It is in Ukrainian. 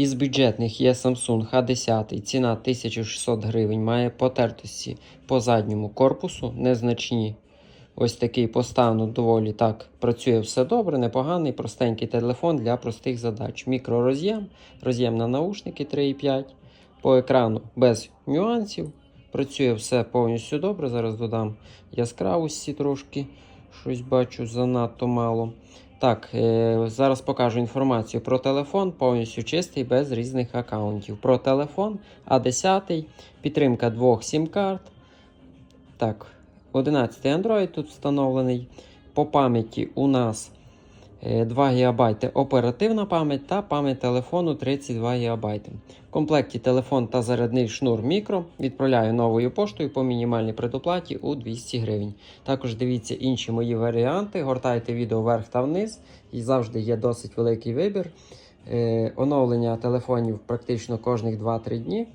Із бюджетних є Samsung H10, ціна 1600 гривень, має потертості по задньому корпусу, незначні. Ось такий по стану доволі так працює все добре, непоганий, простенький телефон для простих задач. Мікророз'єм, роз'єм на наушники 3,5. По екрану без нюансів. Працює все повністю добре. Зараз додам яскравості трошки. Щось бачу занадто мало. Так, е, зараз покажу інформацію про телефон, повністю чистий, без різних аккаунтів. Про телефон А10, підтримка двох сім-карт. Так, 11 Android тут встановлений. По пам'яті у нас 2 ГБ оперативна пам'ять та пам'ять телефону 32 ГБ. В комплекті телефон та зарядний шнур мікро. Відправляю новою поштою по мінімальній предоплаті у 200 гривень. Також дивіться інші мої варіанти, гортайте відео вверх та вниз, і завжди є досить великий вибір. Е, оновлення телефонів практично кожних 2-3 дні.